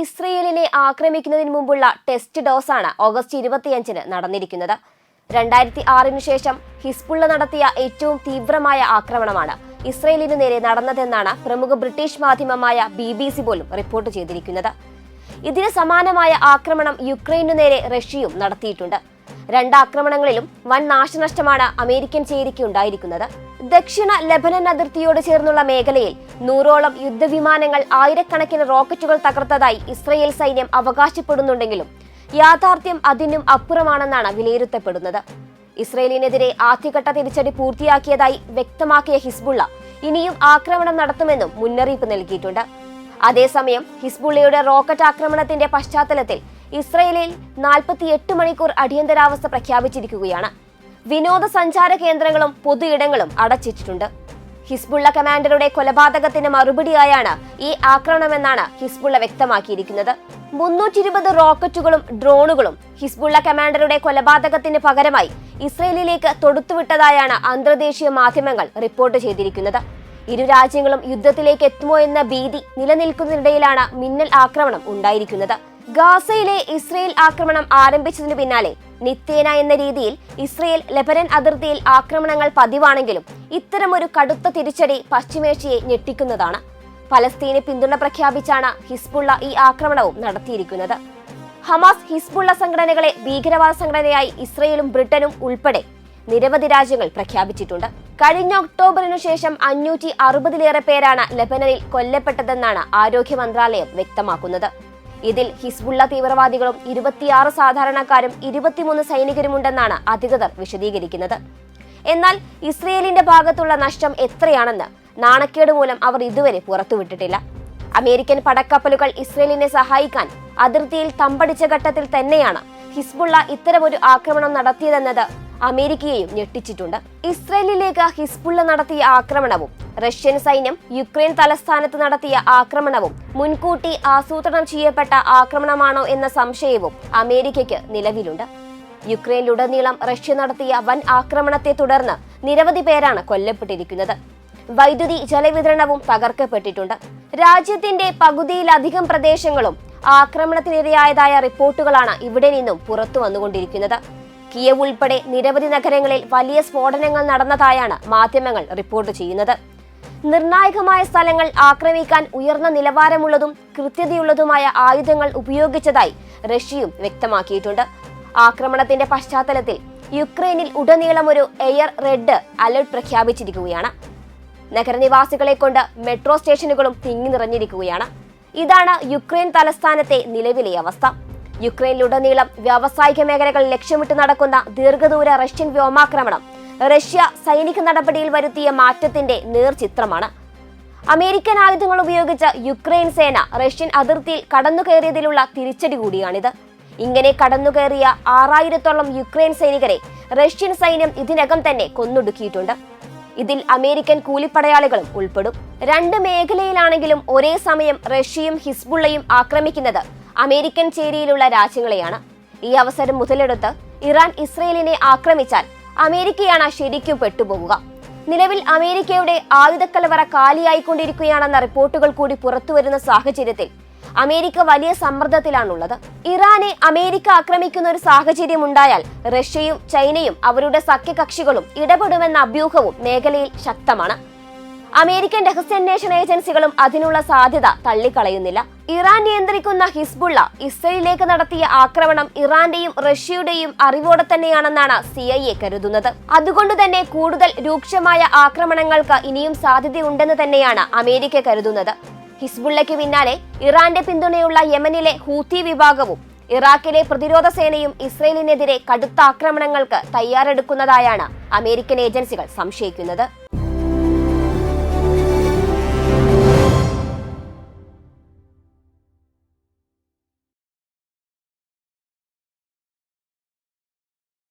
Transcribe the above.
ഇസ്രയേലിനെ ആക്രമിക്കുന്നതിന് മുമ്പുള്ള test ഡോസാണ് August ഇരുപത്തിയഞ്ചിന് നടന്നിരിക്കുന്നത്. രണ്ടായിരത്തി ആറിനു ശേഷം ഹിസ്ബുള്ള നടത്തിയ ഏറ്റവും തീവ്രമായ ആക്രമണമാണ് ഇസ്രയേലിനു നേരെ നടന്നതെന്നാണ് പ്രമുഖ ബ്രിട്ടീഷ് മാധ്യമമായ ബി ബി സി പോലും റിപ്പോർട്ട് ചെയ്തിരിക്കുന്നത്. ഇതിന് സമാനമായ ആക്രമണം യുക്രൈനു നേരെ റഷ്യയും നടത്തിയിട്ടുണ്ട്. രണ്ട് ആക്രമണങ്ങളിലും വൻ നാശനഷ്ടമാണ് അമേരിക്കൻ ചേരിക്ക് ഉണ്ടായിരിക്കുന്നത്. ദക്ഷിണ ലബനൻ അതിർത്തിയോട് ചേർന്നുള്ള മേഖലയിൽ നൂറോളം യുദ്ധവിമാനങ്ങൾ ആയിരക്കണക്കിന് റോക്കറ്റുകൾ തകർത്തതായി ഇസ്രയേൽ സൈന്യം അവകാശപ്പെടുന്നുണ്ടെങ്കിലും യാഥാർത്ഥ്യം അതിനും അപ്പുറമാണെന്നാണ് വിലയിരുത്തപ്പെടുന്നത്. ഇസ്രയേലിനെതിരെ ആദ്യഘട്ട തിരിച്ചടി പൂർത്തിയാക്കിയതായി വ്യക്തമാക്കിയ ഹിസ്ബുള്ള ഇനിയും ആക്രമണം നടത്തുമെന്നും മുന്നറിയിപ്പ് നൽകിയിട്ടുണ്ട്. അതേസമയം ഹിസ്ബുള്ളയുടെ റോക്കറ്റ് ആക്രമണത്തിന്റെ പശ്ചാത്തലത്തിൽ ഇസ്രയേലിൽ നാൽപ്പത്തിയെട്ട് മണിക്കൂർ അടിയന്തരാവസ്ഥ പ്രഖ്യാപിച്ചിരിക്കുകയാണ്. വിനോദസഞ്ചാര കേന്ദ്രങ്ങളും പൊതു ഇടങ്ങളും അടച്ചിട്ടിട്ടുണ്ട്. ഹിസ്ബുള്ള കമാൻഡറുടെ കൊലപാതകത്തിന് മറുപടിയായാണ് ഈ ആക്രമണമെന്നാണ് ഹിസ്ബുള്ള വ്യക്തമാക്കിയിരിക്കുന്നത്. മുന്നൂറ്റി ഇരുപത് റോക്കറ്റുകളും ഡ്രോണുകളും ഹിസ്ബുള്ള കമാൻഡറുടെ കൊലപാതകത്തിന് പകരമായി ഇസ്രയേലിലേക്ക് തൊടുത്തുവിട്ടതായാണ് അന്തർദേശീയ മാധ്യമങ്ങൾ റിപ്പോർട്ട് ചെയ്തിരിക്കുന്നത്. ഇരു രാജ്യങ്ങളും യുദ്ധത്തിലേക്ക് എത്തുമോ എന്ന ഭീതി നിലനിൽക്കുന്നതിനിടയിലാണ് മിന്നൽ ആക്രമണം ഉണ്ടായിരിക്കുന്നത്. ഗാസയിലെ ഇസ്രയേൽ ആക്രമണം ആരംഭിച്ചതിനു പിന്നാലെ നിത്യേന എന്ന രീതിയിൽ ഇസ്രയേൽ ലെബനൻ അതിർത്തിയിൽ ആക്രമണങ്ങൾ പതിവാണെങ്കിലും ഇത്തരമൊരു കടുത്ത തിരിച്ചടി പശ്ചിമേഷ്യയെ ഞെട്ടിക്കുന്നതാണ്. ഫലസ്തീന് പിന്തുണ പ്രഖ്യാപിച്ചാണ് ഹിസ്ബുള്ള ഈ ആക്രമണവും നടത്തിയിരിക്കുന്നത്. ഹമാസ് ഹിസ്ബുള്ള സംഘടനകളെ ഭീകരവാദ സംഘടനയായി ഇസ്രയേലും ബ്രിട്ടനും ഉൾപ്പെടെ നിരവധി രാജ്യങ്ങൾ പ്രഖ്യാപിച്ചിട്ടുണ്ട്. കഴിഞ്ഞ ഒക്ടോബറിനു ശേഷം അഞ്ഞൂറ്റി അറുപതിലേറെ പേരാണ് ലെബനനിൽ കൊല്ലപ്പെട്ടതെന്നാണ് ആരോഗ്യ മന്ത്രാലയം വ്യക്തമാക്കുന്നത്. ഇതിൽ ഹിസ്ബുള്ള തീവ്രവാദികളും ഇരുപത്തിയാറ് സാധാരണക്കാരും ഇരുപത്തിമൂന്ന് സൈനികരുമുണ്ടെന്നാണ് അധികൃതർ വിശദീകരിക്കുന്നത്. എന്നാൽ ഇസ്രയേലിന്റെ ഭാഗത്തുള്ള നഷ്ടം എത്രയാണെന്ന് നാണക്കേട് മൂലം അവർ ഇതുവരെ പുറത്തുവിട്ടിട്ടില്ല. അമേരിക്കൻ പടക്കപ്പലുകൾ ഇസ്രയേലിനെ സഹായിക്കാൻ അതിർത്തിയിൽ തമ്പടിച്ച ഘട്ടത്തിൽ തന്നെയാണ് ഹിസ്ബുള്ള ഇത്തരമൊരു ആക്രമണം നടത്തിയതെന്നത് അമേരിക്കയെയും ഞെട്ടിച്ചിട്ടുണ്ട്. ഇസ്രയേലിലേക്ക് ഹിസ്ബുള്ള നടത്തിയ ആക്രമണവും റഷ്യൻ സൈന്യം യുക്രൈൻ തലസ്ഥാനത്ത് നടത്തിയ ആക്രമണവും മുൻകൂട്ടി ആസൂത്രണം ചെയ്യപ്പെട്ട ആക്രമണമാണോ എന്ന സംശയവും അമേരിക്കയ്ക്ക് നിലവിലുണ്ട്. യുക്രൈനിലുടനീളം റഷ്യ നടത്തിയ വൻ ആക്രമണത്തെ തുടർന്ന് നിരവധി പേരാണ് കൊല്ലപ്പെട്ടിരിക്കുന്നത്. വൈദ്യുതി ജലവിതരണവും തകർക്കപ്പെട്ടിട്ടുണ്ട്. രാജ്യത്തിന്റെ പകുതിയിലധികം പ്രദേശങ്ങളും ആക്രമണത്തിനിരയായതായ റിപ്പോർട്ടുകളാണ് ഇവിടെ നിന്നും പുറത്തു വന്നുകൊണ്ടിരിക്കുന്നത്. കിയവ് ഉൾപ്പെടെ നിരവധി നഗരങ്ങളിൽ വലിയ സ്ഫോടനങ്ങൾ നടന്നതായാണ് മാധ്യമങ്ങൾ റിപ്പോർട്ട് ചെയ്യുന്നത്. നിർണായകമായ സ്ഥലങ്ങൾ ആക്രമിക്കാൻ ഉയർന്ന നിലവാരമുള്ളതും കൃത്യതയുള്ളതുമായ ആയുധങ്ങൾ ഉപയോഗിച്ചതായി റഷ്യയും വ്യക്തമാക്കിയിട്ടുണ്ട്. ആക്രമണത്തിന്റെ പശ്ചാത്തലത്തിൽ യുക്രൈനിൽ ഉടനീളം ഒരു എയർ റെഡ് അലർട്ട് പ്രഖ്യാപിച്ചിരിക്കുകയാണ്. നഗരനിവാസികളെ കൊണ്ട് മെട്രോ സ്റ്റേഷനുകളും തിങ്ങി നിറഞ്ഞിരിക്കുകയാണ്. ഇതാണ് യുക്രൈൻ തലസ്ഥാനത്തെ നിലവിലെ അവസ്ഥ. യുക്രൈനിലുടനീളം വ്യാവസായിക മേഖലകൾ ലക്ഷ്യമിട്ട് നടക്കുന്ന ദീർഘദൂര റഷ്യൻ വ്യോമാക്രമണം റഷ്യ സൈനിക നടപടിയിൽ വരുത്തിയ മാറ്റത്തിന്റെ നേർചിത്രമാണ് അമേരിക്കൻ ആയുധങ്ങൾ ഉപയോഗിച്ച യുക്രൈൻ സേന റഷ്യൻ അതിർത്തിയിൽ കടന്നുകയറിയതിലുള്ള തിരിച്ചടി കൂടിയാണിത്. ഇങ്ങനെ കടന്നുകയറിയ ആറായിരത്തോളം യുക്രൈൻ സൈനികരെ റഷ്യൻ സൈന്യം ഇതിനകം തന്നെ കൊന്നൊടുക്കിയിട്ടുണ്ട്. ഇതിൽ അമേരിക്കൻ കൂലിപ്പടയാളികളും ഉൾപ്പെടും. രണ്ട് മേഖലയിലാണെങ്കിലും ഒരേ സമയം റഷ്യയും ഹിസ്ബുള്ളയും ആക്രമിക്കുന്നത് അമേരിക്കൻ ചേരിയിലുള്ള രാജ്യങ്ങളെയാണ്. ഈ അവസരം മുതലെടുത്ത് ഇറാൻ ഇസ്രയേലിനെ ആക്രമിച്ചാൽ അമേരിക്കയാണ് ശരിക്കും പെട്ടുപോകുക നിലവിൽ അമേരിക്കയുടെ ആയുധക്കലവറ കാലിയായിക്കൊണ്ടിരിക്കുകയാണെന്ന റിപ്പോർട്ടുകൾ കൂടി പുറത്തുവരുന്ന സാഹചര്യത്തിൽ അമേരിക്ക വലിയ സമ്മർദ്ദത്തിലാണുള്ളത്. ഇറാനെ അമേരിക്ക ആക്രമിക്കുന്ന ഒരു സാഹചര്യം ഉണ്ടായാൽ റഷ്യയും ചൈനയും അവരുടെ സഖ്യകക്ഷികളും ഇടപെടുമെന്ന അഭ്യൂഹവും മേഖലയിൽ ശക്തമാണ്. അമേരിക്കൻ രഹസ്യാന്വേഷണ ഏജൻസികളും അതിനുള്ള സാധ്യത തള്ളിക്കളയുന്നില്ല. ഇറാൻ നിയന്ത്രിക്കുന്ന ഹിസ്ബുള്ള ഇസ്രയേലിലേക്ക് നടത്തിയ ആക്രമണം ഇറാന്റെയും റഷ്യയുടെയും അറിവോടെ തന്നെയാണെന്നാണ് സി ഐ എ കരുതുന്നത്. അതുകൊണ്ട് തന്നെ കൂടുതൽ രൂക്ഷമായ ആക്രമണങ്ങൾക്ക് ഇനിയും സാധ്യതയുണ്ടെന്ന് തന്നെയാണ് അമേരിക്ക കരുതുന്നത്. ഹിസ്ബുള്ളയ്ക്ക് പിന്നാലെ ഇറാന്റെ പിന്തുണയുള്ള യമനിലെ ഹൂത്തി വിഭാഗവും ഇറാഖിലെ പ്രതിരോധ സേനയും ഇസ്രയേലിനെതിരെ കടുത്ത ആക്രമണങ്ങൾക്ക് തയ്യാറെടുക്കുന്നതായാണ് അമേരിക്കൻ ഏജൻസികൾ സംശയിക്കുന്നത്.